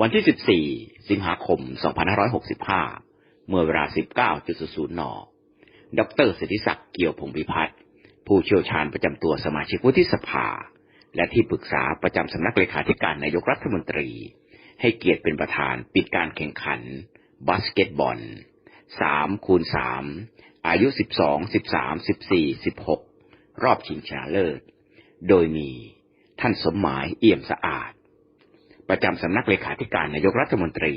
วันที่ 14 สิงหาคม 2565 เมื่อเวลา 19.00 น ดรสิทธิศักดิ์เกี่ยวพงพิพัฒน์ผู้เชี่ยวชาญประจำตัวสมาชิกวุฒิสภา และที่ปรึกษาประจำสำนักเลขาธิการนายกรัฐมนตรี ให้เกียรติเป็นประธานปิดการแข่งขัน บาสเกตบอล 3 คูณ 3 อายุ 12 13 14 16 รอบชิงชนะเลิศ โดยมีท่านสมหมายเอี่ยมสะอาด ประจำสำนักเลขาธิการนายกรัฐมนตรี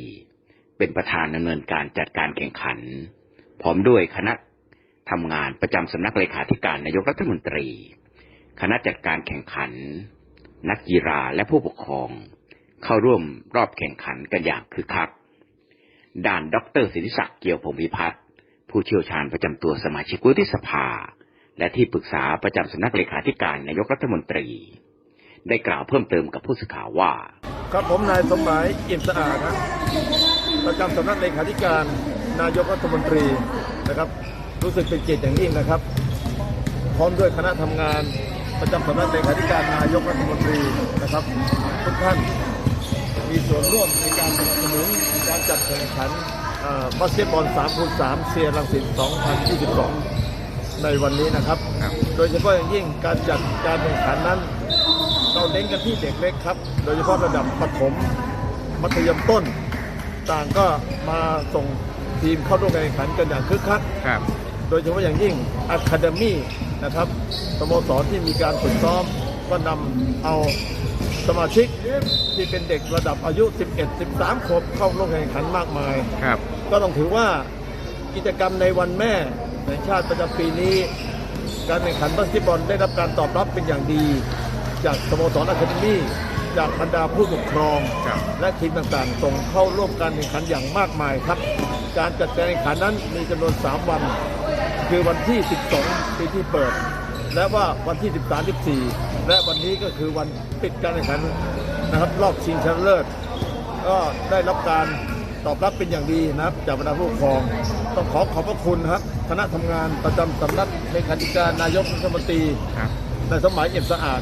เป็นประธานดำเนินการจัดการแข่งขัน พร้อมด้วยคณะทำงานประจำสำนักเลขาธิการนายกรัฐมนตรี คณะจัดการแข่งขัน นักกีฬาและผู้ปกครอง เข้าร่วมรอบแข่งขันกันอย่างคึกคัก ด้านดรศิริศักดิ์เกี่ยวพงพิพัฒน์ผู้เชี่ยวชาญประจำตัวสมาชิกวุฒิสภา และที่ปรึกษาประจำสำนักเลขาธิการนายกรัฐมนตรี ได้กล่าวเพิ่มเติมกับผู้สื่อข่าวว่า ครับผมนายสมหมายเอี่ยมสะอาดนะประจำสำนักเลขาธิการนายกรัฐมนตรีนะครับ รู้สึกเป็นเกียรติอย่างยิ่งนะครับ พร้อมด้วยคณะทำงานประจำสำนักเลขาธิการนายกรัฐมนตรีนะครับทุกท่านมีส่วนร่วมในการสนับสนุนการจัดแข่งขันอ่าบาสเกตบอล3คูณ3เซียรังสิต2022 ในวันนี้นะครับ โดยเฉพาะอย่างยิ่งการจัดการแข่งขันนั้น เราเน้นกันที่เด็กเล็กครับ โดยเฉพาะระดับประถมมัธยมต้น ต่างก็มาส่งทีมเข้าร่วมการแข่งขันกันอย่างคึกคักครับ โดยเฉพาะอย่างยิ่งอะคาเดมี่นะครับสโมสรที่มีการฝึกซ้อมก็นำเอาสมาชิกที่เป็นเด็กระดับอายุ 11 13 ขวบเข้าร่วมแข่งขันมากมายครับ ก็ต้องถือว่ากิจกรรมในวันแม่แห่งชาติประจำปีนี้ การแข่งขันบาสเกตบอลได้รับการตอบรับเป็นอย่างดี จากสโมสรอะคาเดมี่จากบรรดาผู้ปกครอง ครับและทีมต่างๆส่งเข้าร่วมการแข่งขันอย่างมากมายครับ การจัดการแข่งขันนั้นมีจำนวน 3 วัน คือวันที่ 12ปีที่เปิด และว่าวันที่ 13 14 และวันนี้ก็คือวันปิดการแข่งขันนะครับรอบชิงชนะเลิศก็ได้รับการตอบรับเป็นอย่างดีนะครับจากบรรดาผู้ปกครองต้องขอขอบพระคุณนะครับคณะทำงานประจำสำนักเลขาธิการนายกรัฐมนตรี ครับ นายสมหมัยเอี่ยมสะอาด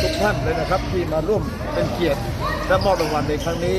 ทุกท่านเลยนะครับ ที่มาร่วมเป็นเกียรติและมอบรางวัลในครั้งนี้